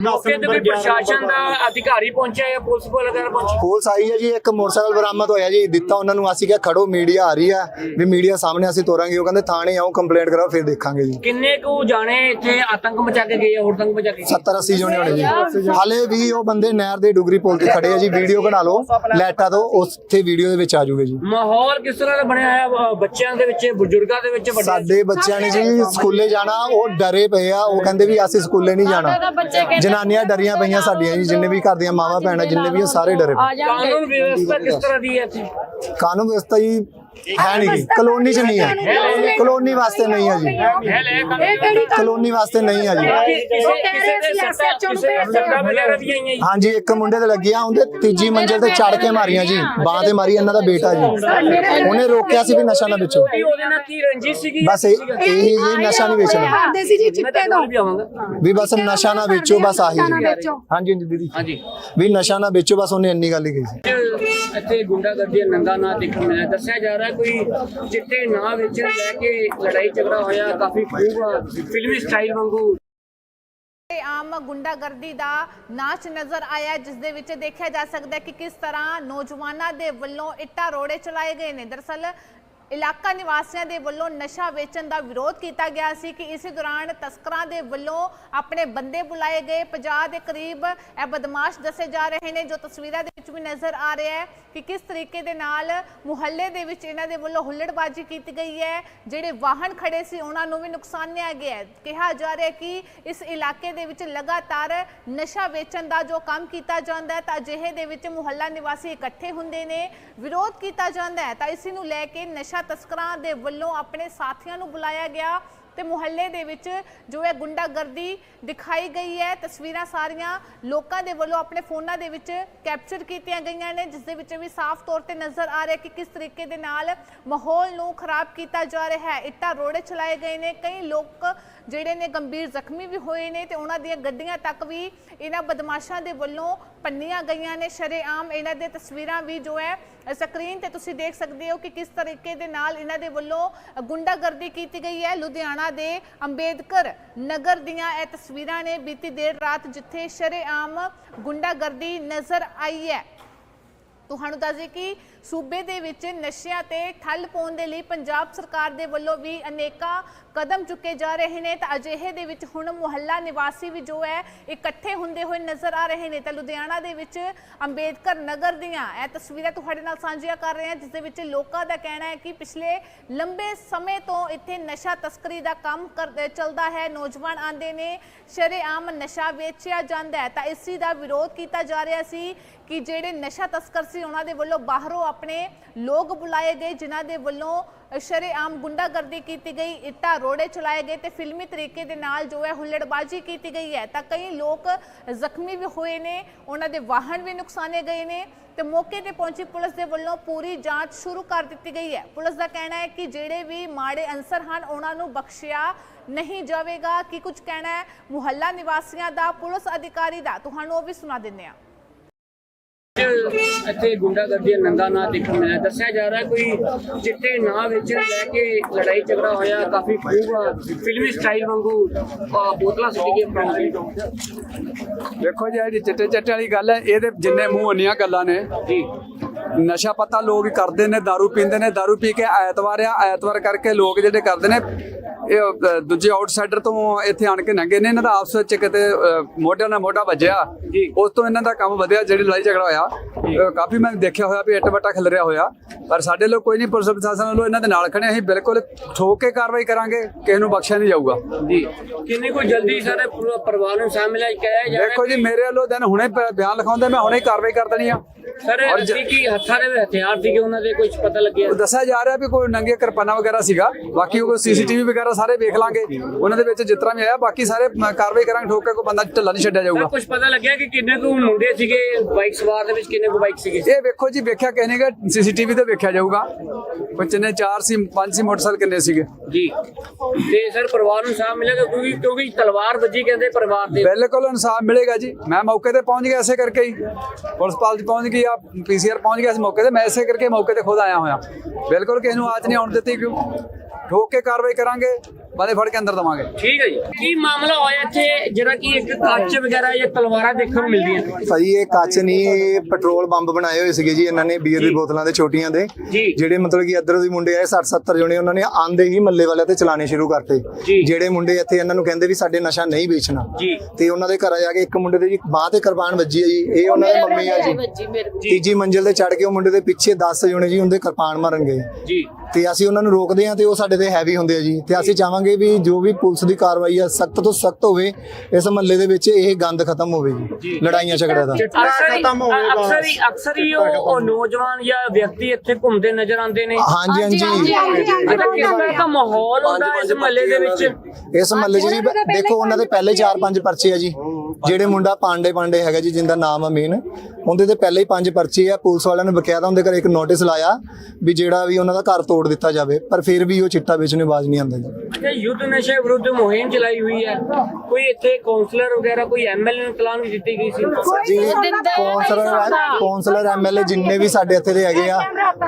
ਮੌਕੇ ਤੇ ਕੋਈ ਪ੍ਰਸ਼ਾਸਨ ਦਾ ਅਧਿਕਾਰੀ ਪਹੁੰਚਿਆ ਜਾਂ ਪੁਲਿਸ ਵਗੈਰਾ ਪਹੁੰਚੀ? ਪੁਲਿਸ ਆਈ ਹੈ ਜੀ ਇੱਕ ਮੋਟਰਸਾਈਕਲ ਬਰਾਮਦ ਹੋਇਆ ਜੀ ਦਿੱਤਾ ਉਹਨਾਂ ਨੂੰ। ਅਸੀਂ ਕਿਹਾ ਖੜੋ ਮੀਡੀਆ ਆ ਰਹੀ ਹੈ। ਵੀ ਮੀਡੀਆ ਸਾਹਮਣੇ ਅਸੀਂ ਤੋਰਾਂਗੇ। ਉਹ ਕਹਿੰਦੇ ਥਾਣੇ ਆਓ ਕੰਪਲੇਂਟ ਕਰਾਓ ਫਿਰ ਦੇਖਾਂਗੇ ਜੀ। ਕਿੰਨੇ ਕੁ ਜਾਣੇ ਇੱਥੇ ਆਤੰਕ ਮਚਾ ਕੇ ਗਏ ਆ ਹੋਰ ਤੰਗ ਮਚਾ ਕੇ ਗਏ? 70 80 ਜਣੇ ਹੋਣੇ ਜੀ। ਹਾਲੇ ਵੀ ਉਹ ਬੰਦੇ ਨਹਿਰ ਦੇ ਡੁਗਰੀ ਪੁਲ ਤੇ ਖੜੇ ਆ ਜੀ। ਵੀਡੀਓ ਬਣਾ ਲਓ ਲੈਟਾ ਤੋਂ ਉੱਥੇ ਵੀਡੀਓ ਦੇ ਵਿੱਚ ਆ ਜਾਊਗੇ ਜੀ। ਮਾਹੌਲ ਕਿਸ ਤਰ੍ਹਾਂ ਦਾ ਬਣਿਆ ਹੈ ਅਹ ਬੱਚਿਆਂ ਦੇ ਵਿੱਚ ਬਜ਼ੁਰਗਾਂ ਦੇ ਵਿੱਚ ਵੱਡੇ ਸਾਡੇ ਬੱਚਿਆਂ ਨੇ ਜੀ ਸਕੂਲੇ ਜਾਣਾ ਉਹ ਡਰੇ ਪਏ ਆ। ਉਹ ਕਹਿੰਦੇ ਵੀ ਅਸੀਂ ਸਕੂਲੇ ਨਹੀਂ ਜਾਣਾ। ਜਨਾਨੀਆਂ ਡਰੀਆਂ ਪਈਆਂ ਸਾਡੀਆਂ ਜੀ ਜਿੰਨੇ ਵੀ ਘਰ ਦੀਆਂ ਮਾਵਾਂ ਭੈਣਾਂ ਜਿੰਨੇ ਵੀ ਉਹ ਸਾਰੇ ਡਰੇ ਪਏ। ਕਾਨੂੰਨ ਵਿਵਸਥਾ ਕਿਸ ਤਰ੍ਹਾਂ ਦੀ ਹੈ ਇੱਥੇ? ਕਾਨੂੰਨ ਵਿਵਸਥਾ ਜੀ ਹੈ ਨਹੀਂ ਜੀ ਕਲੋਨੀ ਚ ਨਹੀਂ ਹੈ ਕਲੋਨੀ ਵਾਸਤੇ ਨਹੀਂ ਹੈ ਜੀ। ਕਲੋਨੀ ਵਾਸਤੇ ਨਹੀਂ ਹੈ ਜੀ। ਵਗੈਰਾ ਆਈਆਂ ਜੀ। ਹਾਂਜੀ ਇੱਕ ਮੁੰਡੇ ਤੇ ਲੱਗਿਆ ਉਹਦੇ ਤੀਜੀ ਮੰਜ਼ਿਲ ਤੇ ਚੜ ਕੇ ਮਾਰੀਆਂ ਜੀ ਬਾਹ ਤੇ ਮਾਰੀ ਇਹਨਾਂ ਦਾ ਬੇਟਾ ਜੀ। ਉਹਨੇ ਰੋਕਿਆ ਸੀ ਵੀ ਨਸ਼ਾ ਨਾ ਵੇਚੋ। ਕੀ ਉਹਦੇ ਨਾਲ ਕੀ ਰੰਜਿਸ਼ ਸੀਗੀ? ਬਸ ਇਹ ਜੀ ਨਸ਼ਾ ਨਹੀਂ ਵੇਚਣਾ। ਸੀ ਜੀ ਚਿੱਟੇ ਤਾਂ। ਵੀ ਬਸ ਨਸ਼ਾ ਨਾ ਵੇਚੋ ਬਸ ਆਹੀ ਜੀ। ਹਾਂਜੀ ਹਾਂਜੀ ਦੀਦੀ। ਹਾਂਜੀ। ਵੀ ਨਸ਼ਾ ਨਾ ਵੇਚੋ ਬਸ ਉਹਨੇ ਇੰਨੀ ਗੱਲ ਹੀ ਕਹੀ ਸੀ। ਇੱਥੇ ਗੁੰਡਾਗਰਦੀ ਨੰਗਾ ਨਾ ਦੇਖਣ ਮਿਲਿਆ। ਦੱਸਿਆ ਜਾ ਰਿਹਾ ਕੋਈ ਚਿੱਟੇ ਨਾ ਵੇਚਣ ਲੈ ਕੇ ਲੜਾਈ ਝਗੜਾ ਹੋਇਆ ਕਾਫੀ ਖੂਬ ਫਿਲਮੀ ਸਟਾਈਲ ਵਾਂਗੂ। ਆਮ ਗੁੰਡਾਗਰਦੀ ਦਾ ਨਾਚ ਨਜ਼ਰ ਆਇਆ ਹੈ, ਜਿਸ ਦੇ ਵਿੱਚ ਦੇਖਿਆ ਜਾ ਸਕਦਾ ਹੈ ਕਿ ਕਿਸ ਤਰ੍ਹਾਂ ਨੌਜਵਾਨਾਂ ਦੇ ਵੱਲੋਂ ਇੱਟਾਂ ਰੋੜੇ ਚਲਾਏ ਗਏ ਨੇ। ਦਰਸਲ ਇਲਾਕਾ ਨਿਵਾਸੀਆਂ ਦੇ ਵੱਲੋਂ ਨਸ਼ਾ ਵੇਚਣ ਦਾ ਵਿਰੋਧ ਕੀਤਾ ਗਿਆ ਸੀ ਕਿ ਇਸੇ ਦੌਰਾਨ ਤਸਕਰਾਂ ਦੇ ਵੱਲੋਂ ਆਪਣੇ ਬੰਦੇ ਬੁਲਾਏ ਗਏ। 50 ਦੇ ਕਰੀਬ ਇਹ ਬਦਮਾਸ਼ ਦੱਸੇ ਜਾ ਰਹੇ ਨੇ, ਜੋ ਤਸਵੀਰਾਂ ਦੇ ਵਿੱਚ ਵੀ ਨਜ਼ਰ ਆ ਰਿਹਾ ਹੈ ਕਿ ਕਿਸ ਤਰੀਕੇ ਦੇ ਨਾਲ ਮੁਹੱਲੇ ਦੇ ਵਿੱਚ ਇਹਨਾਂ ਦੇ ਵੱਲੋਂ ਹੁੱਲੜਬਾਜ਼ੀ ਕੀਤੀ ਗਈ ਹੈ। ਜਿਹੜੇ ਵਾਹਨ ਖੜੇ ਸੀ, ਉਹਨਾਂ ਨੂੰ ਵੀ ਨੁਕਸਾਨਿਆ ਗਿਆ ਹੈ। ਕਿਹਾ ਜਾ ਰਿਹਾ ਕਿ ਇਸ ਇਲਾਕੇ ਦੇ ਵਿੱਚ ਲਗਾਤਾਰ ਨਸ਼ਾ ਵੇਚਣ ਦਾ ਜੋ ਕੰਮ ਕੀਤਾ ਜਾਂਦਾ ਹੈ, ਤਾਂ ਅਜਿਹੇ ਦੇ ਵਿੱਚ ਮੁਹੱਲਾ ਨਿਵਾਸੀ ਇਕੱਠੇ ਹੁੰਦੇ ਨੇ। ਵਿਰੋਧ ਕੀਤਾ ਜਾਂਦਾ ਹੈ, ਤਾਂ ਇਸ ਨੂੰ ਲੈ ਕੇ ਨਸ਼ਾ ਤਸਕਰਾਂ ਦੇ ਵੱਲੋਂ ਆਪਣੇ ਸਾਥੀਆਂ ਨੂੰ ਬੁਲਾਇਆ ਗਿਆ। ਤੇ ਮੁਹੱਲੇ ਦੇ ਵਿੱਚ ਜੋ ਹੈ ਗੁੰਡਾਗਰਦੀ ਦਿਖਾਈ ਗਈ ਹੈ, ਤਸਵੀਰਾਂ ਸਾਰੀਆਂ ਲੋਕਾਂ ਦੇ ਵੱਲੋਂ ਆਪਣੇ ਫੋਨਾਂ ਦੇ ਵਿੱਚ ਕੈਪਚਰ ਕੀਤੀਆਂ ਗਈਆਂ ਨੇ, ਜਿਸ ਦੇ ਵਿੱਚ ਵੀ ਸਾਫ਼ ਤੌਰ ਤੇ ਨਜ਼ਰ ਆ ਰਿਹਾ ਕਿ ਕਿਸ ਤਰੀਕੇ ਦੇ ਨਾਲ ਮਾਹੌਲ ਨੂੰ ਖਰਾਬ ਕੀਤਾ ਜਾ ਰਿਹਾ ਹੈ। ਇੱਟਾਂ ਰੋੜੇ ਚਲਾਏ ਗਏ ਨੇ, ਕਈ ਲੋਕ ਜਿਹੜੇ ਨੇ ਗੰਭੀਰ ਜ਼ਖਮੀ ਵੀ ਹੋਏ ਨੇ ਤੇ ਉਹਨਾਂ ਦੀਆਂ ਗੱਡੀਆਂ ਤੱਕ ਵੀ ਇਹਨਾਂ ਬਦਮਾਸ਼ਾਂ ਦੇ ਵੱਲੋਂ ਪੰਨੀਆਂ ਗਈਆਂ ਨੇ। ਸ਼ਰੇਆਮ ਇਹਨਾਂ ਦੇ ਤਸਵੀਰਾਂ ਵੀ ਜੋ ਹੈ ਸਕਰੀਨ ਤੇ ਤੁਸੀਂ ਦੇਖ ਸਕਦੇ ਹੋ ਕਿ ਕਿਸ ਤਰੀਕੇ ਦੇ ਨਾਲ ਇਹਨਾਂ ਦੇ ਵੱਲੋਂ ਗੁੰਡਾਗਰਦੀ ਕੀਤੀ ਗਈ ਹੈ। ਲੁਧਿਆਣਾ ਦੇ ਅੰਬੇਦਕਰ ਨਗਰ ਦੀਆਂ ਇਹ ਤਸਵੀਰਾਂ ਨੇ ਬੀਤੀ ਦੇਰ ਰਾਤ ਜਿੱਥੇ ਸ਼ਰੇਆਮ ਗੁੰਡਾਗਰਦੀ ਨਜ਼ਰ ਆਈ ਹੈ। ਤੁਹਾਨੂੰ ਦੱਸ ਕਿ ਸੂਬੇ ਦੇ ਵਿੱਚ ਨਸ਼ਿਆਂ ਤੇ ਠੱਲ ਪਾਉਣ ਦੇ ਲਈ ਪੰਜਾਬ ਸਰਕਾਰ ਦੇ ਵੱਲੋਂ ਵੀ ਅਨੇਕਾਂ ਕਦਮ ਚੁੱਕੇ ਜਾ ਰਹੇ ਨੇ। ਤਾਂ ਅਜਿਹੇ ਦੇ ਵਿੱਚ ਹੁਣ ਮੁਹੱਲਾ ਨਿਵਾਸੀ ਵੀ ਜੋ ਹੈ, ਇਕੱਠੇ ਹੁੰਦੇ ਹੋਏ ਨਜ਼ਰ ਆ ਰਹੇ ਨੇ। ਤਾਂ ਲੁਧਿਆਣਾ ਦੇ ਵਿੱਚ ਅੰਬੇਦਕਰ ਨਗਰ ਦੀਆਂ ਇਹ ਤਸਵੀਰਾਂ ਤੁਹਾਡੇ ਨਾਲ ਸਾਂਝੀਆਂ ਕਰ ਰਹੇ ਹਾਂ, ਜਿਸ ਦੇ ਵਿੱਚ ਲੋਕਾਂ ਦਾ ਕਹਿਣਾ ਹੈ ਕਿ ਪਿਛਲੇ ਲੰਬੇ ਸਮੇਂ ਤੋਂ ਇੱਥੇ ਨਸ਼ਾ ਤਸਕਰੀ ਦਾ ਕੰਮ ਕਰ ਚੱਲਦਾ ਹੈ। ਨੌਜਵਾਨ ਆਂਦੇ ਨੇ, ਸ਼ਰੇਆਮ ਨਸ਼ਾ ਵੇਚਿਆ ਜਾਂਦਾ ਹੈ। ਤਾਂ ਇਸੀ ਦਾ ਵਿਰੋਧ ਕੀਤਾ ਜਾ ਰਿਹਾ ਸੀ ਕਿ ਜਿਹੜੇ ਨਸ਼ਾ ਤਸਕਰ ਸੀ, ਉਹਨਾਂ ਦੇ ਵੱਲੋਂ ਬਾਹਰੋਂ ਆਪਣੇ ਲੋਕ ਬੁਲਾਏ ਗਏ, ਜਿਨ੍ਹਾਂ ਦੇ ਵੱਲੋਂ ਸ਼ਰੇਆਮ ਗੁੰਡਾਗਰਦੀ ਕੀਤੀ ਗਈ, ਇੱਟਾਂ ਰੋੜੇ ਚਲਾਏ ਗਏ ਤੇ ਫਿਲਮੀ ਤਰੀਕੇ ਦੇ ਨਾਲ ਜੋ ਹੈ ਹੁੱਲੜਬਾਜ਼ੀ ਕੀਤੀ ਗਈ ਹੈ। ਤਾਂ ਕਈ ਲੋਕ ਜ਼ਖਮੀ ਵੀ ਹੋਏ ਨੇ, ਉਹਨਾਂ ਦੇ ਵਾਹਨ ਵੀ ਨੁਕਸਾਨੇ ਗਏ ਨੇ ਤੇ ਮੌਕੇ ਤੇ ਪਹੁੰਚੀ ਪੁਲਿਸ ਦੇ ਵੱਲੋਂ ਪੂਰੀ ਜਾਂਚ ਸ਼ੁਰੂ ਕਰ ਦਿੱਤੀ ਗਈ ਹੈ। ਪੁਲਿਸ ਦਾ ਕਹਿਣਾ ਹੈ ਕਿ ਜਿਹੜੇ ਵੀ ਮਾੜੇ ਅੰਸਰ ਹਨ, ਉਹਨਾਂ ਨੂੰ ਬਖਸ਼ਿਆ ਨਹੀਂ ਜਾਵੇਗਾ। ਕਿ ਕੁਝ ਕਹਿਣਾ ਹੈ? ਮੁਹੱਲਾ ਨਿਵਾਸੀਆਂ ਦਾ, ਪੁਲਿਸ ਅਧਿਕਾਰੀ ਦਾ, ਤੁਹਾਨੂੰ ਉਹ ਵੀ ਸੁਣਾ ਦਿੰਦੇ ਹਾਂ। ਚ ਇੱਥੇ ਗੁੰਡਾਗਰਦੀ ਨੰਗਾ ਨਾ ਦੇਖਣ ਮਿਲਿਆ ਦੱਸਿਆ ਜਾ ਰਿਹਾ ਕੋਈ ਚਿੱਟੇ ਨਾ ਵੇਚਣ ਲੈ ਕੇ ਲੜਾਈ ਝਗੜਾ ਹੋਇਆ ਕਾਫੀ ਖੂਬ ਫਿਲਮੀ ਸਟਾਈਲ ਵਾਂਗੂ ਅਹ ਬੋਤਲਾਂ ਸੁੱਟੀ ਗਈਆਂ ਪ੍ਰਾਂਤੀ ਤੋਂ ਦੇਖੋ ਜੀ ਜਿਹੜੀ ਚਿੱਟੇ ਚੱਟੇ ਵਾਲੀ ਗੱਲ ਹੈ ਇਹਦੇ ਜਿੰਨੇ ਮੂੰਹ ਉਨੀਆਂ ਗੱਲਾਂ ਨੇ ਜੀ ਨਸ਼ਾ ਪਤਾ ਲੋਕ ਕਰਦੇ ਨੇ दारू ਪੀਂਦੇ ਨੇ दारू ਪੀ ਕੇ ਐਤਵਾਰ ਆ ਐਤਵਾਰ ਕਰਕੇ ਲੋਕ ਜਿਹੜੇ ਕਰਦੇ ਨੇ ਇਹ ਦੂਜੇ ਆਊਟਸਾਈਡਰ ਤੋਂ ਇੱਥੇ ਆਣ ਕੇ ਨੰਗੇ ਨੇ ਇਹਨਾਂ ਦਾ ਆਪਸ ਵਿੱਚ ਕਿਤੇ ਮੋਢੇ ਨਾਲ ਮੋਢਾ ਵੱਜਿਆ। ਉਸ ਤੋਂ ਇਹਨਾਂ ਦਾ ਕੰਮ ਵਧਿਆ ਜਿਹੜੀ ਲੜਾਈ ਝਗੜਾ ਹੋਇਆ। ਕਾਫੀ ਮੈਂ ਦੇਖਿਆ ਹੋਇਆ ਵੀ ਇੱਟ ਵੱਟਾ ਖਿਲਰਿਆ ਹੋਇਆ। ਪਰ ਸਾਡੇ ਲੋਕ ਕੋਈ ਨਹੀਂ ਪੁਲਿਸ ਪ੍ਰਸ਼ਾਸਨ ਵੱਲੋਂ ਇਹਨਾਂ ਦੇ ਨਾਲ ਖੜੇ ਅਸੀਂ ਬਿਲਕੁਲ ਠੋਕ ਕੇ ਕਾਰਵਾਈ ਕਰਾਂਗੇ ਕਿਸੇ ਨੂੰ ਬਖਸ਼ਿਆ ਨਹੀਂ ਜਾਊਗਾ। ਜੀ। ਕਿੰਨੇ ਕੋਈ ਜਲਦੀ ਸਾਰੇ ਪੂਰਾ ਪਰਿਵਾਰ ਨੂੰ ਸ਼ਾਮਿਲ ਹੈ ਕਹਿਆ ਜਾ ਦੇਖੋ ਜੀ ਮੇਰੇ ਵੱਲੋਂ ਦਿਨ ਹੁਣੇ ਬਿਆਨ ਲਿਖਾਉਂਦੇ ਮੈਂ ਹੁਣੇ ਕਾਰਵਾਈ ਕਰ ਦੇਣੀ ਆ। ਸਰ ਜ- ਕੀ ਹੱਥਾਂ ਦੇ ਹਥਿਆਰ ਸੀਗੇ ਉਹਨਾਂ ਦੇ ਕੁਝ ਪਤਾ ਲੱਗਿਆ? ਦੱਸਿਆ ਜਾ ਰਿਹਾ ਵੀ ਕੋਈ ਨੰਗੇ ਕਿਰਪਾਨਾ ਵਗੈਰਾ ਸੀਗਾ। ਬਾਕੀ ਉਹ ਸੀਸੀਟੀਵੀ ਵਗੈਰਾ ਸਾਰੇ ਵੇਖ ਲਾਂਗੇ। ਉਹਨਾਂ ਦੇ ਵਿੱਚ ਤਰ੍ਹਾਂ ਵੀ ਆਇਆ ਬਾਕੀ ਸਾਰੇ ਕਾਰਵਾਈ ਕਰਾਂਗੇ ਠੋਕ ਕੇ ਕੋਈ ਬੰਦਾ ਢਿੱਲਾ ਨਹੀਂ ਛੱਡਿਆ ਜਾਊਗਾ। ਕੁਝ ਪਤਾ ਲੱਗਿਆ ਕਿ ਕਿੰਨੇ ਕੁ ਮੁੰਡੇ ਸੀਗੇ ਬਾਈਕ ਸਵਾਰ ਦੇ ਵਿੱਚ ਕਿੰਨੇ ਕੁ ਬਾਈਕ ਸੀਗੇ? ਇਹ ਵੇਖੋ ਜੀ ਵੇਖਿਆ ਕਿਸੇ ਨੇਗਾ ਸੀਸੀਟੀਵੀ ਤੇ ਵੇਖਿਆ ਜਾਊਗਾ। ਕਿੰਨੇ ਚਾਰ ਸੀ ਪੰਜ ਸੀ ਮੋਟਰਸਾਈਕਲ ਕਿੰਨੇ ਸੀਗੇ? ਜੀ। ਤੇ ਸਰ ਪਰਿਵਾਰ ਨੂੰ ਸਾਹ ਮਿਲੇਗਾ ਕਿਉਂਕਿ ਕਿਉਂਕਿ ਤਲਵਾਰ ਵੱਜੀ ਕਹਿੰਦੇ ਪਰਿਵਾਰ ਦੇ ਬਿਲਕੁਲ ਇਨਸਾਫ ਮਿਲੇਗਾ ਜੀ। ਮੈਂ ਮੌਕੇ ਤੇ ਪਹੁੰਚ ਗਿਆ ਐਸੇ ਕਰਕੇ ਹੀ। ਪੁਲਿਸ ਪਾਲਜ ਪਹੁੰਚ ਗਈ ਆ ਪੀਸੀਆਰ ਪਹੁੰਚ ਗਿਆ ਇਸ ਮੌਕੇ ਤੇ। ਮੈਂ ਐਸੇ ਕਰਕੇ ਮੌਕੇ ਤੇ ਖੁਦ ਆਇਆ ਹੋਇਆ। ਬਿਲਕੁਲ ਕਿਸੇ ਨੂੰ ਆਜ ਨਹੀਂ ਆਉਣ ਦਿੱਤੀ ਕਿਉਂ? ਠੋਕ ਕੇ ਕਾਰਵਾਈ ਕਰਾਂਗੇ ਬਾਦੇ ਫੜ ਕੇ ਅੰਦਰ ਦਵਾਂਗੇ। ਠੀਕ ਹੈ ਜੀ। ਕੀ ਮਾਮਲਾ ਹੋਇਆ ਇੱਥੇ? ਜਿਹੜਾ ਕਿ ਇੱਕ ਕੱਚ ਵਗੈਰਾ ਜਾਂ ਤਲਵਾਰਾਂ ਦੇਖਣ ਨੂੰ ਮਿਲਦੀਆਂ ਭਾਈ ਇਹ ਕੱਚ ਨਹੀਂ ਇਹ ਪੈਟਰੋਲ ਬੰਬ ਬਣਾਏ ਹੋਏ ਸੀਗੇ ਜੀ ਇਹਨਾਂ ਨੇ ਬੀਅਰ ਦੀ ਬੋਤਲਾਂ ਦੇ ਛੋਟੀਆਂ ਦੇ। ਜਿਹੜੇ ਮਤਲਬ ਕਿ ਇੱਧਰੋਂ ਦੀ ਮੁੰਡੇ ਆਏ 60 70 ਜਣੇ ਉਹਨਾਂ ਨੇ ਆਂਦੇ ਹੀ ਮੱਲੇ ਵਾਲਿਆਂ ਤੇ ਚਲਾਣੇ ਸ਼ੁਰੂ ਕਰਤੇ। ਜਿਹੜੇ ਮੁੰਡੇ ਇੱਥੇ ਇਹਨਾਂ ਨੂੰ ਕਹਿੰਦੇ ਵੀ ਸਾਡੇ ਨਸ਼ਾ ਨਹੀਂ ਵੇਚਣਾ। ਤੇ ਉਹਨਾਂ ਦੇ ਘਰ ਜਾ ਕੇ ਇੱਕ ਮੁੰਡੇ ਦੇ ਜੀ ਬਾਹ ਤੇ ਕਿਰਪਾਨ ਵੱਜੀ ਹੈ ਜੀ। ਇਹ ਉਹਨਾਂ ਦੇ ਮੰਮੀ ਆ ਜੀ। ਤੀਜੀ ਮੰਜ਼ਿਲ ਤੇ ਚੜ ਕੇ ਉਹ ਮੁੰਡੇ ਦੇ ਪਿੱਛੇ 10 ਜਣੇ ਜੀ ਉਹਦੇ ਕਿਰਪਾਨ ਮਾਰਨ ਗਏ। ਜੀ। ਤੇ ਅਸੀਂ ਉਹਨਾਂ ਨੂੰ ਰੋਕਦੇ ਹਾਂ ਤੇ ਉਹ ਸਾਡੇ ਤੇ ਹੈਵੀ ਹੁੰਦੇ ਆ ਜੀ। ਤੇ ਅਸੀਂ ਚਾਹਾਂਗੇ ਵੀ ਜੋ ਵੀ ਪੁਲਿਸ ਦੀ ਕਾਰਵਾਈ ਆ ਸਖਤ ਤੋਂ ਸਖਤ ਹੋਵੇ ਇਸ ਮਹੱਲੇ ਦੇ ਵਿੱਚ ਇਹ ਗੰਦ ਖਤਮ ਹੋਵੇ ਜੀ ਲੜਾਈਆਂ ਝਗੜਿਆਂ ਦਾ। ਅਕਸਰ ਹੀ ਅਕਸਰ ਹੀ ਅਕਸਰ ਹੀ ਉਹ ਉਹ ਨੌਜਵਾਨ ਜਾਂ ਵਿਅਕਤੀ ਇੱਥੇ ਘੁੰਮਦੇ ਨਜ਼ਰ ਆਉਂਦੇ ਨੇ। ਹਾਂਜੀ ਹਾਂਜੀ। ਅੱਛਾ ਕਿਸ ਤਰ੍ਹਾਂ ਦਾ ਮਾਹੌਲ ਹੁੰਦਾ ਇਸ ਮਹੱਲੇ ਦੇ ਵਿੱਚ? ਇਸ ਮਹੱਲੇ 'ਚ ਜੀ ਦੇਖੋ ਉਹਨਾਂ ਦੇ ਪਹਿਲੇ 4-5 ਪਰਚੇ ਆ ਜੀ ਜਿਹੜੇ ਮੁੰਡਾ ਪਾਂਡੇ ਪਾਂਡੇ ਹੈਗਾ ਜੀ ਜਿੰਦਾ ਨਾਮ ਆ ਮੇਨ ਉਹਦੇ ਤੇ ਪਹਿਲੇ ਹੀ ਪੰਜ ਪਰਚੇ ਆ ਪੁਲਿਸ ਵਾਲਿਆਂ ਨੇ ਬਕਾਇਦਾ ਉਹਦੇ ਘਰ ਇੱਕ ਨੋਟਿਸ ਲਾਇਆ ਵੀ ਜਿਹੜਾ ਵੀ ਉਹਨਾਂ ਦਾ ਘਰ ਤੋੜ ਦਿੱਤਾ ਜਾਵੇ ਪਰ ਫਿਰ ਵੀ ਉਹ ਚਿੱਟਾ ਵੇਚਣੇ ਬਾਜ਼ ਨਹੀਂ ਆਉਂਦਾ ਜੀ। ਅੱਛਾ ਯੁੱਧ ਨਸ਼ੇ ਵਿਰੁੱਧ ਮੁਹਿੰਮ ਚਲਾਈ ਹੋਈ ਹੈ। ਕੋਈ ਇੱਥੇ ਕਾਉਂਸਲਰ ਵਗੈਰਾ ਕੋਈ ਐਮਐਲਏ ਨੂੰ ਤਲਾਨ ਵੀ ਦਿੱਤੀ ਗਈ ਸੀ? ਜੀ ਕੌਂਸਲਰ ਕੌਂਸਲਰ ਐਮਐਲਏ ਜਿੰਨੇ ਵੀ ਸਾਡੇ ਇੱਥੇ ਦੇ ਹੈਗੇ ਆ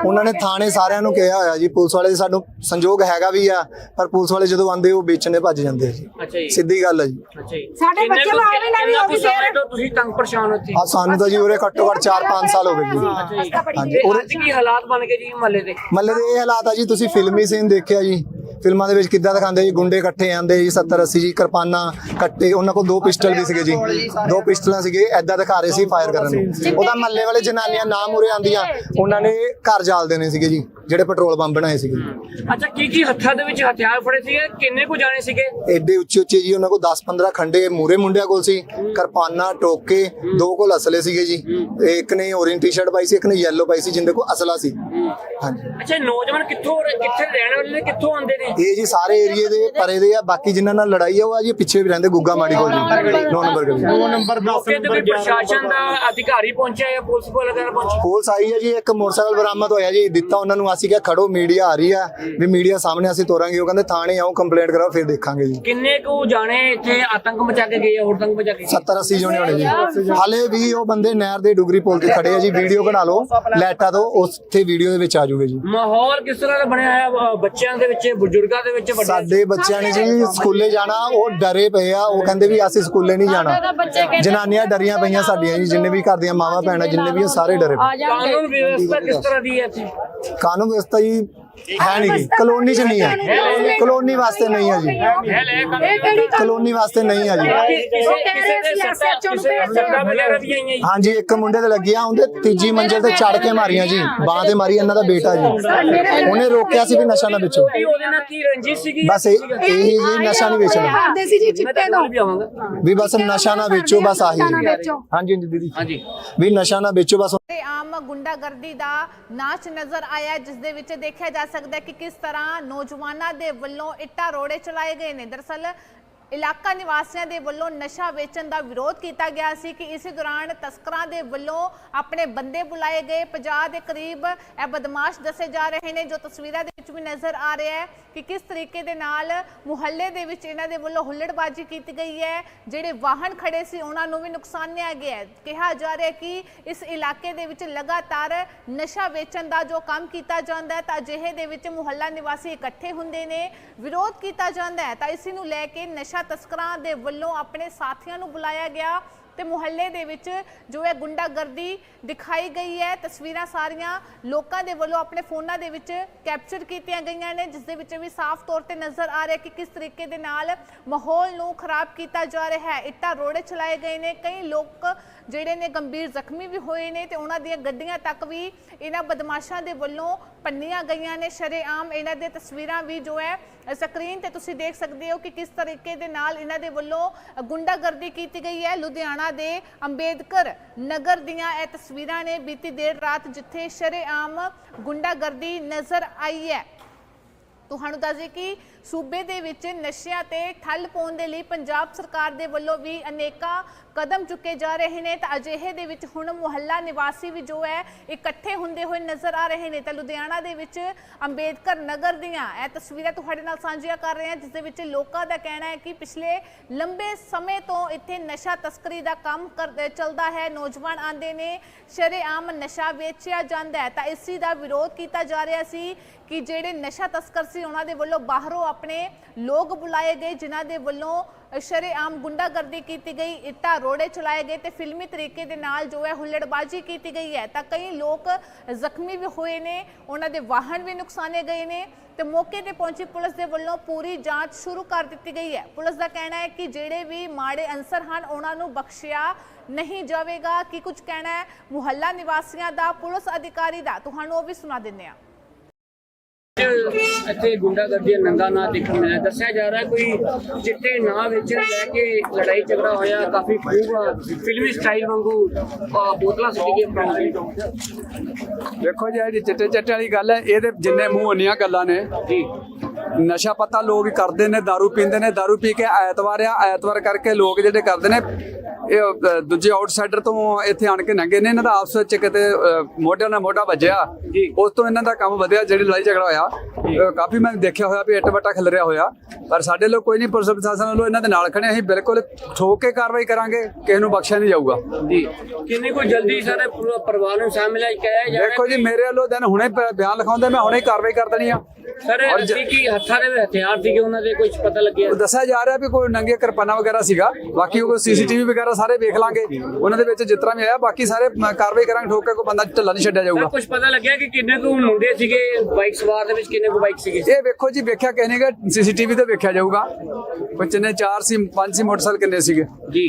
ਉਹਨਾਂ ਨੇ ਥਾਣੇ ਸਾਰਿਆਂ ਨੂੰ ਕਿਹਾ ਹੋਇਆ ਜੀ ਪੁਲਿਸ ਵਾਲੇ ਸਾਨੂੰ ਸੰਯੋਗ ਹੈਗਾ ਵੀ ਆ ਪਰ ਪੁਲਿਸ ਵਾਲੇ ਜਦੋਂ ਆਉਂਦੇ ਉਹ ਵੇਚਣੇ ਭੱਜ ਜਾਂਦੇ ਆ ਜੀ। ਅੱਛਾ ਜੀ। ਸਿੱਧੀ ਗੱਲ ਹੈ ਜੀ। ਅੱਛਾ ਜੀ। ਸਾਡੇ ਬੱਚੇ ਬਾਹਰ ਵੀ ਨਾ ਵੀ ਕਿੰਨਾ ਕੁ ਉਹ ਵੀ ਸਮੇਂ ਸ਼ੇਰ- ਤੋਂ ਤੁਸੀਂ ਤੰਗ ਪਰੇਸ਼ਾਨ ਹੋ ਇੱਥੇ? ਆ ਸਾਨੂੰ ਤਾਂ ਜੀ ਉਰੇ ਘੱਟੋ ਘੱਟ 4-5 ਸਾਲ ਹੋ ਗਏ ਜੀ। ਹਾਂਜੀ। ਉਰੇ ਕੀ ਹਾਲਾਤ ਬਣ ਗਏ ਜੀ ਮਹੱਲੇ ਦੇ? ਮੱਲੇ ਦੇ ਇਹ ਹਾਲਾਤ ਆ ਜੀ ਤੁਸੀਂ ਫਿਲਮੀ ਸੀਨ ਦੇਖਿਆ ਜੀ। ਫਿਲਮਾਂ ਦੇ ਵਿੱਚ ਕਿੱਦਾਂ ਦਿਖਾਉਂਦੇ ਜੀ? ਗੁੰਡੇ ਇਕੱਠੇ ਆਂਦੇ ਜੀ 70 80 ਜੀ ਕਿਰਪਾਨਾਂ ਕੱਟੇ। ਉਹਨਾਂ ਕੋਲ ਦੋ ਪਿਸਟਲ ਵੀ ਸੀਗੇ ਜੀ। ਦੋ ਪਿਸਟਲਾਂ ਸੀਗੇ ਐਦਾਂ ਦਿਖਾ ਰਹੇ ਸੀ ਫਾਇਰ ਕਰਨ ਨੂੰ। ਉਹਦਾ ਮੱਲੇ ਵਾਲੇ ਜਨਾਨੀਆਂ ਨਾਮ ਉਰੇ ਆਂਦੀਆਂ ਉਹਨਾਂ ਨੇ ਘਰ ਜਾਲ ਦੇਣੇ ਸੀਗੇ ਜੀ ਜਿਹੜੇ ਪੈਟਰੋਲ ਪੰਪ ਬਣਾਏ ਸੀਗੇ ਅੱਛਾ ਕੀ ਕੀ ਹੱਥਾਂ ਦੇ ਵਿੱਚ ਹਥਿਆਰ ਫੜੇ ਸੀਗੇ? ਕਿੰਨੇ ਕੁ ਜਾਣੇ ਸੀਗੇ? ਐਡੇ ਉੱਚੇ ਉੱਚੇ ਜੀ ਉਹਨਾਂ ਕੋਲ 10 15 ਖੰਡੇ ਮੂਰੇ ਮੁੰਡਿਆਂ ਕੋਲ ਸੀ। ਕਿਰਪਾਨਾਂ ਟੋਕੇ ਦੋ ਕੋਲ ਅਸਲੇ ਸੀਗੇ ਜੀ। ਇੱਕ ਨੇ orange ਟੀ-ਸ਼ਰਟ ਪਾਈ ਸੀ ਇੱਕ ਨੇ yellow ਪਾਈ ਸੀ ਜਿੰਦੇ ਕੋਲ ਅਸਲਾ ਸੀ। ਹਾਂਜੀ। ਅੱਛਾ ਨੌਜਵਾਨ ਕਿੱਥੋਂ ਕਿੱਥੇ ਰਹਿਣ ਵਾਲੇ ਨੇ? ਕਿੱਥੋਂ ਆਉਂਦੇ ਨੇ ਇਹ ਜੀ ਸਾਰੇ ਏਰੀਏ ਦੇ ਪਰੇ ਦੇ ਆ ਬਾਕੀ ਜਿਨ੍ਹਾਂ ਨਾਲ ਲੜਾਈ ਆ ਉਹ ਆ ਜੀ ਪਿੱਛੇ ਵੀ ਰਹਿੰਦੇ ਗੁੱਗਾ ਮਾੜੀ ਕੋਲ ਜੀ। 9 ਨੰਬਰ ਗਲੀ। ਮੌਕੇ ਤੇ ਕੋਈ ਪ੍ਰਸ਼ਾਸਨ ਦਾ ਅਧਿਕਾਰੀ ਪਹੁੰਚਿਆ ਜਾਂ ਪੁਲਿਸ ਕੋਲ ਵਗੈਰਾ ਪਹੁੰਚੀ ਪੁਲਿਸ ਆਈ ਹੈ ਜੀ ਇੱਕ ਮੋਟਰਸਾਈਕਲ ਬਰਾਮਦ ਹੋਇਆ ਜੀ ਦਿੱਤਾ ਉਹਨਾਂ ਨੂੰ ਅਸੀਂ ਕਿਹਾ ਖੜੋ ਮੀਡੀਆ ਆ ਰਹੀ ਆ ਵੀ ਮੀਡੀਆ ਸਾਹਮਣੇ ਅਸੀਂ ਤੋਰਾਂਗੇ ਉਹ ਕਹਿੰਦੇ ਥਾਣੇ ਆਓ ਕੰਪਲੇਂਟ ਕਰਾਓ ਫਿਰ ਦੇਖਾਂਗੇ ਜੀ। ਕਿੰਨੇ ਕੁ ਜਾਣੇ ਇੱਥੇ ਆਤੰਕ ਮਚਾ ਕੇ ਗਏ ਆ ਹੋਰ ਤੰਗ ਮਚਾ ਕੇ ਗਏ? 70 80 ਜਣੇ ਹੋਣੇ ਜੀ। ਹਾਲੇ ਵੀ ਉਹ ਬੰਦੇ ਨਹਿਰ ਦੇ ਡੁਗਰੀ ਪੁਲ ਤੇ ਖੜੇ ਆ ਜੀ ਵੀਡੀਓ ਬਣਾ ਲਓ ਲੈਟਾ ਤੋਂ ਉੱਥੇ ਵੀਡੀਓ ਦੇ ਵਿੱਚ ਆ ਜਾਊਗੇ ਜੀ। ਮਾਹੌਲ ਕਿਸ ਤਰ੍ਹਾਂ ਦਾ ਬਣਿਆ ਹੋਇਆ ਬੱਚਿਆਂ ਦੇ ਵਿੱਚ ਬਜ਼ੁਰਗਾਂ ਦੇ ਵਿੱਚ ਵੱਡੇ ਸਾਡੇ ਬੱਚਿਆਂ ਨੇ ਜੀ ਸਕੂਲੇ ਜਾਣਾ ਉਹ ਡਰੇ ਪਏ ਆ ਉਹ ਕਹਿੰਦੇ ਵੀ ਅਸੀਂ ਸਕੂਲੇ ਨਹੀਂ ਜਾਣਾ। ਜਨਾਨੀਆਂ ਡਰੀਆਂ ਪਈਆਂ ਸਾਡੀਆਂ ਜੀ ਜਿੰਨੇ ਵੀ ਘਰ ਦੀਆਂ ਮਾਵਾਂ ਭੈਣਾਂ ਜਿੰਨੇ ਵੀ ਸਾਰੇ ਡਰੇ ਪਏ। ਕਾਨੂੰਨ ਵਿਵਸਥਾ ਕਿਸ ਤਰ੍ਹਾਂ ਦੀ ਹੈ ਇੱਥੇ? ਕਾਨੂੰਨ ਵਿਵਸਥਾ ਜੀ ਹੈ ਨਹੀਂ ਜੀ ਕਲੋਨੀ ਚ ਨਹੀਂ ਹੈ। ਕਲੋਨੀ ਵਾਸਤੇ ਨਹੀਂ ਹੈ ਜੀ। ਕਲੋਨੀ ਵਾਸਤੇ ਨਹੀਂ ਹੈ ਜੀ। ਜੀ। ਹਾਂਜੀ ਇੱਕ ਮੁੰਡੇ ਤੇ ਲੱਗਿਆ ਉਹਦੇ ਤੀਜੀ ਮੰਜ਼ਿਲ ਤੇ ਚੜ ਕੇ ਮਾਰੀਆਂ ਜੀ ਬਾਹ ਤੇ ਮਾਰੀ ਇਹਨਾਂ ਦਾ ਬੇਟਾ ਜੀ। ਉਹਨੇ ਰੋਕਿਆ ਸੀ ਵੀ ਨਸ਼ਾ ਨਾ ਵੇਚੋ। ਕੀ ਉਹਦੇ ਨਾਲ ਕੀ ਰੰਜਿਸ਼ ਸੀਗੀ? ਬਸ ਇਹ ਇਹੀ ਜੀ ਨਸ਼ਾ ਨਹੀਂ ਵੇਚਣਾ। ਕਰਦੇ ਸੀ ਜੀ ਮੈਂ ਚਿੱਟੇ ਤਾਂ ਤੋਂ। ਵੀ ਆਵਾਂਗਾ। ਵੀ ਬਸ ਨਸ਼ਾ ਨਾ ਵੇਚੋ ਬਸ ਆਹੀ ਜੀ। ਵੇਚੋ। ਹਾਂਜੀ ਹਾਂਜੀ ਦੀਦੀ। ਹਾਂਜੀ। ਵੀ ਨਸ਼ਾ ਨਾ ਵੇਚੋ ਬਸ। ਤੇ ਆਮ ਗੁੰਡਾਗਰਦੀ ਦਾ ਨਾਚ ਨਜ਼ਰ ਆਇਆ ਜਿਸ ਦੇ ਵਿੱਚ ਦੇਖਿਆ ਜਾ ਸਕਦਾ ਕਿ ਕਿਸ ਤਰ੍ਹਾਂ ਨੌਜਵਾਨਾਂ ਦੇ ਵੱਲੋਂ ਇੱਟਾਂ ਰੋੜੇ ਚਲਾਏ ਗਏ ਨੇ। ਦਰਸਲ ਇਲਾਕਾ ਨਿਵਾਸੀਆਂ ਦੇ ਵੱਲੋਂ ਨਸ਼ਾ ਵੇਚਣ ਦਾ ਵਿਰੋਧ ਕੀਤਾ ਗਿਆ ਸੀ ਕਿ ਇਸੇ ਦੌਰਾਨ ਤਸਕਰਾਂ ਦੇ ਵੱਲੋਂ ਆਪਣੇ ਬੰਦੇ ਬੁਲਾਏ ਗਏ। 50 ਦੇ ਕਰੀਬ ਇਹ ਬਦਮਾਸ਼ ਦੱਸੇ ਜਾ ਰਹੇ ਨੇ, ਜੋ ਤਸਵੀਰਾਂ ਦੇ ਵਿੱਚ ਵੀ ਨਜ਼ਰ ਆ ਰਿਹਾ ਹੈ ਕਿ ਕਿਸ ਤਰੀਕੇ ਦੇ ਨਾਲ ਮੁਹੱਲੇ ਦੇ ਵਿੱਚ ਇਹਨਾਂ ਦੇ ਵੱਲੋਂ ਹੁੱਲੜਬਾਜ਼ੀ ਕੀਤੀ ਗਈ ਹੈ। ਜਿਹੜੇ ਵਾਹਨ ਖੜੇ ਸੀ, ਉਹਨਾਂ ਨੂੰ ਵੀ ਨੁਕਸਾਨਿਆ ਗਿਆ ਹੈ। ਕਿਹਾ ਜਾ ਰਿਹਾ ਕਿ ਇਸ ਇਲਾਕੇ ਦੇ ਵਿੱਚ ਲਗਾਤਾਰ ਨਸ਼ਾ ਵੇਚਣ ਦਾ ਜੋ ਕੰਮ ਕੀਤਾ ਜਾਂਦਾ ਹੈ, ਤਾਂ ਅਜਿਹੇ ਦੇ ਵਿੱਚ ਮੁਹੱਲਾ ਨਿਵਾਸੀ ਇਕੱਠੇ ਹੁੰਦੇ ਨੇ। ਵਿਰੋਧ ਕੀਤਾ ਜਾਂਦਾ ਹੈ, ਤਾਂ ਇਸ ਨੂੰ ਲੈ ਕੇ ਨਸ਼ਾ ਤਸਕਰਾਂ ਦੇ ਵੱਲੋਂ ਆਪਣੇ ਸਾਥੀਆਂ ਨੂੰ ਬੁਲਾਇਆ ਗਿਆ। ਤੇ ਮੁਹੱਲੇ ਦੇ ਵਿੱਚ ਜੋ ਹੈ ਗੁੰਡਾਗਰਦੀ ਦਿਖਾਈ ਗਈ ਹੈ, ਤਸਵੀਰਾਂ ਸਾਰੀਆਂ ਲੋਕਾਂ ਦੇ ਵੱਲੋਂ ਆਪਣੇ ਫੋਨਾਂ ਦੇ ਵਿੱਚ ਕੈਪਚਰ ਕੀਤੀਆਂ ਗਈਆਂ ਨੇ, ਜਿਸ ਦੇ ਵਿੱਚ ਵੀ ਸਾਫ਼ ਤੌਰ ਤੇ ਨਜ਼ਰ ਆ ਰਿਹਾ ਕਿ ਕਿਸ ਤਰੀਕੇ ਦੇ ਨਾਲ ਮਾਹੌਲ ਨੂੰ ਖਰਾਬ ਕੀਤਾ ਜਾ ਰਿਹਾ ਹੈ। ਇੱਟਾਂ ਰੋੜੇ ਚਲਾਏ ਗਏ ਨੇ, ਕਈ ਲੋਕ ਜਿਹੜੇ ਨੇ ਗੰਭੀਰ ਜ਼ਖਮੀ ਵੀ ਹੋਏ ਨੇ ਤੇ ਉਹਨਾਂ ਦੀਆਂ ਗੱਡੀਆਂ ਤੱਕ ਵੀ ਇਹਨਾਂ ਬਦਮਾਸ਼ਾਂ ਦੇ ਵੱਲੋਂ ਪੰਨੀਆਂ ਗਈਆਂ ਨੇ। ਸ਼ਰੇਆਮ ਇਹਨਾਂ ਦੇ ਤਸਵੀਰਾਂ ਵੀ ਜੋ ਹੈ, ਸਕਰੀਨ ਤੇ ਤੁਸੀਂ ਦੇਖ ਸਕਦੇ ਹੋ ਕਿ ਕਿਸ ਤਰੀਕੇ ਦੇ ਨਾਲ ਇਹਨਾਂ ਦੇ ਵੱਲੋਂ ਗੁੰਡਾਗਰਦੀ ਕੀਤੀ ਗਈ ਹੈ। ਲੁਧਿਆਣਾ ਦੇ ਅੰਬੇਦਕਰ ਨਗਰ ਦੀਆਂ ਇਹ ਤਸਵੀਰਾਂ ਨੇ ਬੀਤੀ ਦੇਰ ਰਾਤ ਜਿੱਥੇ ਸ਼ਰੇਆਮ ਗੁੰਡਾਗਰਦੀ ਨਜ਼ਰ ਆਈ ਹੈ। ਤੁਹਾਨੂੰ ਦੱਸ ਦਈਏ ਕਿ ਸੂਬੇ ਦੇ ਵਿੱਚ ਨਸ਼ਿਆਂ ਤੇ ਠੱਲ ਪਾਉਣ ਦੇ ਲਈ ਪੰਜਾਬ ਸਰਕਾਰ ਦੇ ਵੱਲੋਂ ਵੀ ਅਨੇਕਾਂ ਕਦਮ ਚੁੱਕੇ ਜਾ ਰਹੇ ਨੇ ਤਾਂ ਅਜਿਹੇ ਦੇ ਵਿੱਚ ਹੁਣ ਮੁਹੱਲਾ ਨਿਵਾਸੀ ਵੀ ਜੋ ਹੈ, ਇਕੱਠੇ ਹੁੰਦੇ ਹੋਏ ਨਜ਼ਰ ਆ ਰਹੇ ਨੇ ਤਾਂ ਲੁਧਿਆਣਾ ਦੇ ਵਿੱਚ ਅੰਬੇਦਕਰ ਨਗਰ ਦੀਆਂ ਇਹ ਤਸਵੀਰਾਂ ਤੁਹਾਡੇ ਨਾਲ ਸਾਂਝੀਆਂ ਕਰ ਰਹੇ ਹਾਂ, ਜਿਸ ਦੇ ਵਿੱਚ ਲੋਕਾਂ ਦਾ ਕਹਿਣਾ ਹੈ ਕਿ ਪਿਛਲੇ ਲੰਬੇ ਸਮੇਂ ਤੋਂ ਇੱਥੇ ਨਸ਼ਾ ਤਸਕਰੀ ਦਾ ਕੰਮ ਕਰਦੇ ਚੱਲਦਾ ਹੈ, ਨੌਜਵਾਨ ਆਂਦੇ ਨੇ, ਸ਼ਰੇਆਮ ਨਸ਼ਾ ਵੇਚਿਆ ਜਾਂਦਾ ਹੈ, ਤਾਂ ਇਸੀ ਦਾ ਵਿਰੋਧ ਕੀਤਾ ਜਾ ਰਿਹਾ ਸੀ ਕਿ ਜਿਹੜੇ ਨਸ਼ਾ ਤਸਕਰ ਸੀ, ਉਹਨਾਂ ਦੇ ਵੱਲੋਂ ਬਾਹਰੋਂ ਆਪਣੇ ਲੋਕ ਬੁਲਾਏ ਗਏ, ਜਿਨ੍ਹਾਂ ਦੇ ਵੱਲੋਂ ਸ਼ਰੇਆਮ ਗੁੰਡਾਗਰਦੀ ਕੀਤੀ ਗਈ, ਇੱਟਾਂ ਰੋੜੇ ਚਲਾਏ ਗਏ ਤੇ ਫਿਲਮੀ ਤਰੀਕੇ ਦੇ ਨਾਲ ਜੋ ਹੈ ਹੁੱਲੜਬਾਜ਼ੀ ਕੀਤੀ ਗਈ ਹੈ। ਤਾਂ ਕਈ ਲੋਕ ਜ਼ਖਮੀ ਵੀ ਹੋਏ ਨੇ, ਉਹਨਾਂ ਦੇ ਵਾਹਨ ਵੀ ਨੁਕਸਾਨੇ ਗਏ ਨੇ ਤੇ ਮੌਕੇ ਤੇ ਪਹੁੰਚੀ ਪੁਲਿਸ ਦੇ ਵੱਲੋਂ ਪੂਰੀ ਜਾਂਚ ਸ਼ੁਰੂ ਕਰ ਦਿੱਤੀ ਗਈ ਹੈ। ਪੁਲਿਸ ਦਾ ਕਹਿਣਾ ਹੈ ਕਿ ਜਿਹੜੇ ਵੀ ਮਾੜੇ ਅਨਸਰ ਹਨ, ਉਹਨਾਂ ਨੂੰ ਬਖਸ਼ਿਆ ਨਹੀਂ ਜਾਵੇਗਾ। ਕਿ ਕੁਝ ਕਹਿਣਾ ਹੈ? ਮੁਹੱਲਾ ਨਿਵਾਸੀਆਂ ਦਾ, ਪੁਲਿਸ ਅਧਿਕਾਰੀ ਦਾ, ਤੁਹਾਨੂੰ ਉਹ ਵੀ ਸੁਣਾ ਦਿੰਦੇ ਹਾਂ। ਇੱਥੇ ਗੁੰਡਾਗਰਦੀ ਨੰਗਾ ਨਾ ਦੇਖਣ ਮਿਲਿਆ। ਦੱਸਿਆ ਜਾ ਰਿਹਾ ਕੋਈ ਚਿੱਟੇ ਨਾਂ ਵਿੱਚ ਲੈ ਕੇ ਲੜਾਈ ਝਗੜਾ ਹੋਇਆ ਕਾਫੀ ਖੂਬ ਫਿਲਮੀ ਸਟਾਈਲ ਵਾਂਗੂ ਬੋਤਲਾਂ ਸਿੱਟੀ ਗਈਆਂ ਪ੍ਰਾਂਤੀ ਦੇਖੋ ਜੀ ਜਿਹੜੀ ਚਿੱਟੇ ਚਿੱਟੇ ਵਾਲੀ ਗੱਲ ਹੈ ਇਹਦੇ ਜਿੰਨੇ ਮੂੰਹ ਉਨੀਆਂ ਗੱਲਾਂ ਨੇ। ਜੀ। ਨਸ਼ਾ ਪਤਾ ਲੋਕ ਕਰਦੇ ਨੇ दारू ਪੀਂਦੇ ਨੇ दारू ਪੀ ਕੇ ਐਤਵਾਰ ਆ ਐਤਵਾਰ ਕਰਕੇ ਲੋਕ ਜਿਹੜੇ ਕਰਦੇ ਨੇ ਇਹ ਅ, ਦੂਜੇ ਆਊਟਸਾਈਡਰ ਤੋਂ ਇੱਥੇ ਆਣ ਕੇ ਨੰਗੇ ਨੇ ਇਹਨਾਂ ਦਾ ਆਪਸ ਵਿੱਚ ਕਿਤੇ ਅ, ਮੋਢੇ ਨਾਲ ਮੋਢਾ ਵੱਜਿਆ ਜੀ। ਉਸ ਤੋਂ ਇਹਨਾਂ ਦਾ ਕੰਮ ਵਧਿਆ ਜਿਹੜੀ ਲੜਾਈ ਝਗੜਾ ਹੋਇਆ ਅ, ਕਾਫੀ ਮੈਂ ਦੇਖਿਆ ਹੋਇਆ ਵੀ ਇੱਟ ਵੱਟਾ ਖਿਲਰਿਆ ਹੋਇਆ ਪਰ ਸਾਡੇ ਲੋਕ ਕੋਈ ਨਹੀਂ ਪੁਲਿਸ ਪ੍ਰਸ਼ਾਸਨ ਵੱਲੋਂ ਇਹਨਾਂ ਦੇ ਨਾਲ ਖੜੇ ਅਸੀਂ ਬਿਲਕੁਲ ਠੋਕ ਕੇ ਕਾਰਵਾਈ ਕਰਾਂਗੇ ਕਿਸੇ ਨੂੰ ਬਖਸ਼ਿਆ ਨਹੀਂ ਜਾਊਗਾ ਜੀ ਕਿੰਨੀ ਕੋਈ ਜਲਦੀ ਸਾਰੇ ਪੂਰਾ ਪਰਿਵਾਰ ਨੂੰ ਸ਼ਾਮਿਲ ਹੈ ਕਹਿਆ ਜਾ ਰਿਹਾ ਦੇਖੋ ਜੀ ਮੇਰੇ ਵੱਲੋਂ ਦਿਨ ਹੁਣੇ ਪ- ਬਿਆਨ ਲਿਖਾਉਂਦੇ ਮੈਂ ਹੁਣੇ ਕਾਰਵਾਈ ਕਰ ਦੇਣੀ ਆ ਸਰ ਔਰ ਜ- ਕੀ ਕੀ ਹੱਥਾਂ ਦੇ ਹਥਿਆਰ ਸੀਗੇ ਉਹਨਾਂ ਦੇ ਕੁਝ ਪਤਾ ਲੱਗਿਆ? ਉਹ ਦੱਸਿਆ ਜਾ ਰਿਹਾ ਵੀ ਕੋਈ ਨੰਗੇ ਕਿਰਪਾਨਾਂ ਵਗੈਰਾ ਸੀਗਾ। ਬਾਕੀ ਉਹ ਸੀਸੀਟੀਵੀ ਵਗੈਰਾ ਸਾਰੇ ਵੇਖ ਲਾਂਗੇ। ਉਹਨਾਂ ਦੇ ਵਿੱਚ ਤਰ੍ਹਾਂ ਵੀ ਆਇਆ ਬਾਕੀ ਸਾਰੇ ਕਾਰਵਾਈ ਕਰਾਂਗੇ ਠੋਕ ਕੇ ਕੋਈ ਬੰਦਾ ਢੱਲਾ ਨਹੀਂ ਛੱਡਿਆ ਜਾਊਗਾ। ਕੁਝ ਪਤਾ ਲੱਗਿਆ ਕਿ ਕਿੰਨੇ ਕੁ ਮੁੰਡੇ ਸੀਗੇ ਬਾਈਕ ਸਵਾਰ ਦੇ ਵਿੱਚ ਕਿੰਨੇ ਕੁ ਬਾਈਕ ਸੀਗੇ? ਇਹ ਵੇਖੋ ਜੀ ਵੇਖਿਆ ਕਹਿੰਦੇ ਕਿ ਸੀਸੀਟੀਵੀ ਤੇ ਵੇਖਿਆ ਜਾਊਗਾ। ਕੋਈ ਕਿੰਨੇ ਚਾਰ ਸੀ ਪੰਜ ਸੀ ਮੋਟਰਸਾਈਕਲ ਕਿੰਨੇ ਸੀਗੇ? ਜੀ।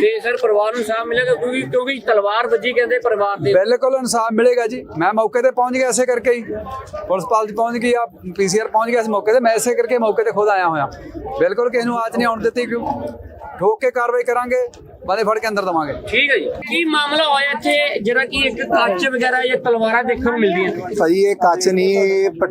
ਤੇ ਸਰ ਪਰਿਵਾਰ ਨੂੰ ਸਾਹ ਮਿਲੇਗਾ ਕਿਉਂਕਿ ਕਿਉਂਕਿ ਤਲਵਾਰ ਵੱਜੀ ਕਹਿੰਦੇ ਪਰਿਵਾਰ ਦੇ ਬਿਲਕੁਲ ਇਨਸਾਫ ਮਿਲੇਗਾ ਜੀ। ਮੈਂ ਮੌਕੇ ਤੇ ਪਹੁੰਚ ਗਿਆ ਇਸੇ ਕਰਕੇ ਹੀ। ਪੁਲਿਸ ਪਾਲਟੀ ਪਹੁੰਚ ਗਈ ਆ ਪੀਸੀਆਰ ਪਹੁੰਚ ਗਿਆ ਇਸ ਮੌਕੇ ਤੇ ਮੈਂ ਇਸੇ ਕਰਕੇ ਮੌਕੇ ਤੇ ਖੁਦ ਆਇਆ ਹੋਇਆ। ਬਿਲਕੁਲ ਕਿਸੇ ਨੂੰ ਆਜ ਨਹੀਂ ਆਉਣ ਦਿੱਤੀ ਕਿਉਂ? ਠੋਕ ਕੇ ਕਾਰਵਾਈ ਕਰਾਂਗੇ ਬੰਦੇ ਫੜ ਕੇ ਅੰਦਰ ਦਵਾਂਗੇ। ਠੀਕ ਹੈ ਜੀ। ਕੀ ਮਾਮਲਾ ਹੋਇਆ ਇੱਥੇ? ਜਿਹੜਾ ਕਿ ਇੱਕ ਕੱਚ ਵਗੈਰਾ ਜਾਂ ਤਲਵਾਰਾਂ ਦੇਖਣ ਨੂੰ ਮਿਲਦੀਆਂ ਭਾਈ ਇਹ ਕੱਚ ਨਹੀਂ ਇਹ ਪੈਟਰੋਲ